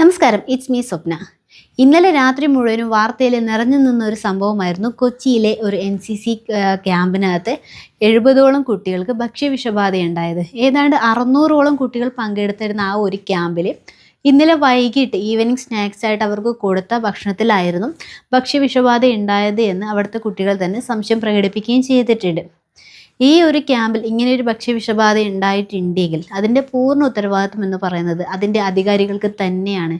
നമസ്കാരം. It's me Swapna. ഇന്നലെ രാത്രി മുഴുവനും വാർത്തയിൽ നിറഞ്ഞു നിന്ന ഒരു സംഭവമായിരുന്നു കൊച്ചിയിലെ ഒരു എൻ സി സി ക്യാമ്പിനകത്ത് എഴുപതോളം കുട്ടികൾക്ക് ഭക്ഷ്യവിഷബാധയുണ്ടായത് ഏതാണ്ട് അറുന്നൂറോളം കുട്ടികൾ പങ്കെടുത്തിരുന്ന ആ ഒരു ക്യാമ്പിൽ ഇന്നലെ വൈകിട്ട് ഈവനിങ് സ്നാക്സ് ആയിട്ട് അവർക്ക് കൊടുത്ത ഭക്ഷണത്തിലായിരുന്നു ഭക്ഷ്യവിഷബാധ ഉണ്ടായത് എന്ന് അവിടുത്തെ കുട്ടികൾ തന്നെ സംശയം പ്രകടിപ്പിക്കുകയും ചെയ്തിട്ടുണ്ട്. ഈ ഒരു ക്യാമ്പിൽ ഇങ്ങനെ ഒരു ഭക്ഷ്യവിഷബാധ ഉണ്ടായിട്ടുണ്ടെങ്കിൽ അതിന്റെ പൂർണ ഉത്തരവാദിത്വം എന്ന് പറയുന്നത് അതിന്റെ അധികാരികൾക്ക് തന്നെയാണ്.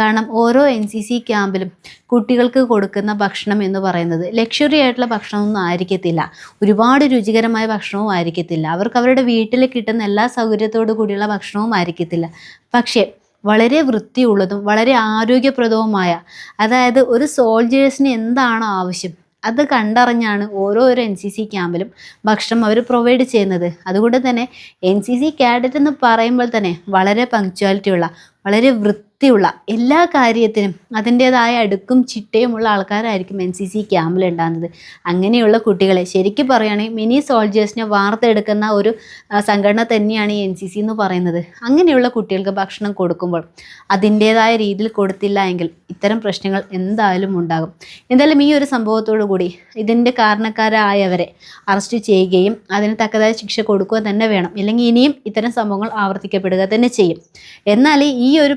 കാരണം ഓരോ എൻ സി സി ക്യാമ്പിലും കുട്ടികൾക്ക് കൊടുക്കുന്ന ഭക്ഷണം എന്ന് പറയുന്നത് ലക്ഷറി ആയിട്ടുള്ള ഭക്ഷണമൊന്നും ആയിരിക്കത്തില്ല. ഒരുപാട് രുചികരമായ ഭക്ഷണവും ആയിരിക്കത്തില്ല. അവർക്ക് അവരുടെ വീട്ടിൽ കിട്ടുന്ന എല്ലാ സൗകര്യത്തോടു കൂടിയുള്ള ഭക്ഷണവും ആയിരിക്കത്തില്ല. പക്ഷേ വളരെ വൃത്തിയുള്ളതും വളരെ ആരോഗ്യപ്രദവുമായ അതായത് ഒരു സോൾജേഴ്സിന് എന്താണോ ആവശ്യം അത് കണ്ടറിഞ്ഞാണ് ഓരോരോ എൻ സി സി ക്യാമ്പിലും ഭക്ഷണം അവർ പ്രൊവൈഡ് ചെയ്യുന്നത്. അതുകൊണ്ട് തന്നെ എൻ സി സി കാഡറ്റ് എന്ന് പറയുമ്പോൾ തന്നെ വളരെ പങ്ക്ച്വാലിറ്റി ഉള്ള വളരെ വൃത്തിയുള്ള എല്ലാ കാര്യത്തിനും അതിന്റേതായ അടുക്കും ചിട്ടയുമുള്ള ആൾക്കാരായിരിക്കും എൻ സി സി ക്യാമ്പിൽ ഉണ്ടാകുന്നത്. അങ്ങനെയുള്ള കുട്ടികളെ ശരിക്കും പറയുകയാണെങ്കിൽ മിനി സോൾജേഴ്സിനെ വാർത്തെടുക്കുന്ന ഒരു സംഘടന തന്നെയാണ് ഈ എൻ സി സി എന്ന് പറയുന്നത്. അങ്ങനെയുള്ള കുട്ടികൾക്ക് ഭക്ഷണം കൊടുക്കുമ്പോൾ അതിന്റേതായ രീതിയിൽ കൊടുത്തില്ല എങ്കിൽ ഇത്തരം പ്രശ്നങ്ങൾ എന്തായാലും ഉണ്ടാകും. എന്തായാലും ഈ ഒരു സംഭവത്തോടു കൂടി ഇതിന്റെ കാരണക്കാരായവരെ അറസ്റ്റ് ചെയ്യുകയും അതിന് തക്കതായ ശിക്ഷ കൊടുക്കുക തന്നെ വേണം. ഇല്ലെങ്കിൽ ഇനിയും ഇത്തരം സംഭവങ്ങൾ ആവർത്തിക്കപ്പെടുക തന്നെ ചെയ്യും. എന്നാൽ ഈ ഒരു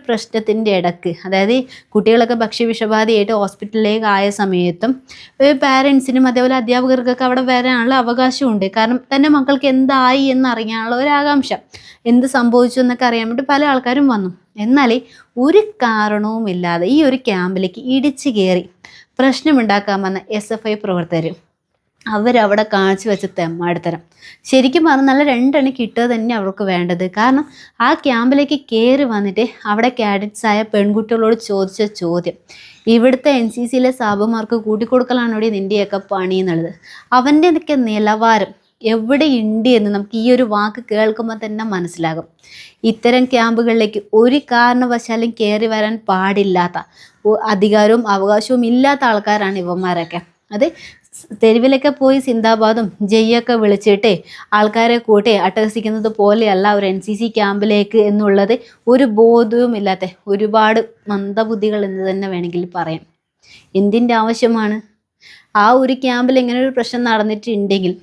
പ്രശ്നത്തിന്റെ ഇടയ്ക്ക്. അതായത് കുട്ടികളൊക്കെ കുട്ടികളൊക്കെ ഭക്ഷ്യവിഷബാധയായിട്ട് ഹോസ്പിറ്റലിലേക്ക് ആയ സമയത്തും പാരൻസിനും അതേപോലെ അധ്യാപകർക്കൊക്കെ അവിടെ വരാനുള്ള അവകാശമുണ്ട്. കാരണം തന്റെ മക്കൾക്ക് എന്തായി എന്നറിയാനുള്ള ഒരു ആകാംക്ഷ എന്ത് സംഭവിച്ചു എന്നൊക്കെ അറിയാൻ വേണ്ടി പല ആൾക്കാരും വന്നു. എന്നാൽ ഒരു കാരണവുമില്ലാതെ ഈ ഒരു ക്യാമ്പിലേക്ക് ഇടിച്ചു കയറി പ്രശ്നമുണ്ടാക്കാൻ വന്ന എസ് എഫ് ഐ പ്രവർത്തകർ അവരവിടെ കാണിച്ചു വെച്ച തെമ്മാടിത്തരം ശരിക്കും പറഞ്ഞാൽ നല്ല രണ്ടെണ്ണി കിട്ടുക തന്നെ അവർക്ക് വേണ്ടത്. കാരണം ആ ക്യാമ്പിലേക്ക് കയറി വന്നിട്ട് അവിടെ കാഡറ്റ്സ് ആയ പെൺകുട്ടികളോട് ചോദിച്ച ചോദ്യം. ഇവിടുത്തെ എൻ സി സിയിലെ സാബുമാർക്ക് കൂട്ടിക്കൊടുക്കലാണ് ഇവിടെ നിന്റെയൊക്കെ പണി എന്നുള്ളത്. അവന്റെയൊക്കെ നിലവാരം എവിടെയുണ്ട് എന്ന് നമുക്ക് ഈ ഒരു വാക്ക് കേൾക്കുമ്പോൾ തന്നെ മനസ്സിലാകും. ഇത്തരം ക്യാമ്പുകളിലേക്ക് ഒരു കാരണവശാലും കയറി വരാൻ പാടില്ലാത്ത അധികാരവും അവകാശവും ഇല്ലാത്ത ആൾക്കാരാണ് ഇവന്മാരൊക്കെ. അത് തെരുവിലൊക്കെ പോയി സിന്ദാബാദും ജയ്യൊക്കെ വിളിച്ചിട്ട് ആൾക്കാരെ കൂട്ടി അട്ടഹസിക്കുന്നത് പോലെയല്ല ഒരു എൻ സി സി ക്യാമ്പിലേക്ക് എന്നുള്ളത് ഒരു ബോധവും ഇല്ലാത്ത ഒരുപാട് മന്ദബുദ്ധികൾ എന്ന് തന്നെ വേണമെങ്കിൽ പറയാം. എന്തിന്റെ ആവശ്യമാണ്? ആ ഒരു ക്യാമ്പിൽ ഇങ്ങനെ ഒരു പ്രശ്നം നടന്നിട്ടുണ്ടെങ്കിൽ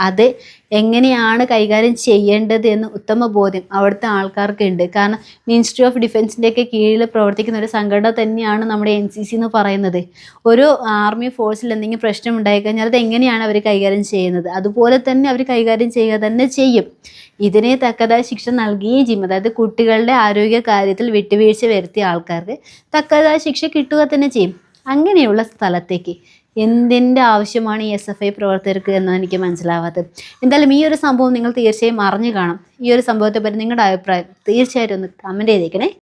അത് എങ്ങനെയാണ് കൈകാര്യം ചെയ്യേണ്ടത് എന്ന് ഉത്തമ ബോധ്യം അവിടുത്തെ ആൾക്കാർക്ക് ഉണ്ട് കാരണം മിനിസ്ട്രി ഓഫ് ഡിഫൻസിന്റെയൊക്കെ കീഴിൽ പ്രവർത്തിക്കുന്ന ഒരു സംഘടന തന്നെയാണ് നമ്മുടെ എൻ സി സി എന്ന് പറയുന്നത്. ഒരു ആർമി ഫോഴ്സിൽ എന്തെങ്കിലും പ്രശ്നം ഉണ്ടായിക്കഴിഞ്ഞാൽ അത് എങ്ങനെയാണ് അവർ കൈകാര്യം ചെയ്യുന്നത്? അതുപോലെ തന്നെ അവർ കൈകാര്യം ചെയ്യുക തന്നെ ചെയ്യും. ഇതിനെ തക്കതായ ശിക്ഷ നൽകുകയും ചെയ്യും. അതായത് കുട്ടികളുടെ ആരോഗ്യ കാര്യത്തിൽ വിട്ടുവീഴ്ച വരുത്തിയ ആൾക്കാർക്ക് തക്കതായ ശിക്ഷ കിട്ടുക തന്നെ ചെയ്യും. അങ്ങനെയുള്ള സ്ഥലത്തേക്ക്. എന്തിന്റെ ആവശ്യമാണ് ഈ എസ് എഫ് ഐ പ്രവർത്തകർക്ക് എന്നാണ് എനിക്ക് മനസ്സിലാവാത്തത്. എന്തായാലും ഈ ഒരു സംഭവം നിങ്ങൾ തീർച്ചയായും അറിഞ്ഞു കാണും. ഈ ഒരു സംഭവത്തെപ്പറ്റി നിങ്ങളുടെ അഭിപ്രായം തീർച്ചയായിട്ടും ഒന്ന് കമന്റ് ചെയ്തേക്കണേ.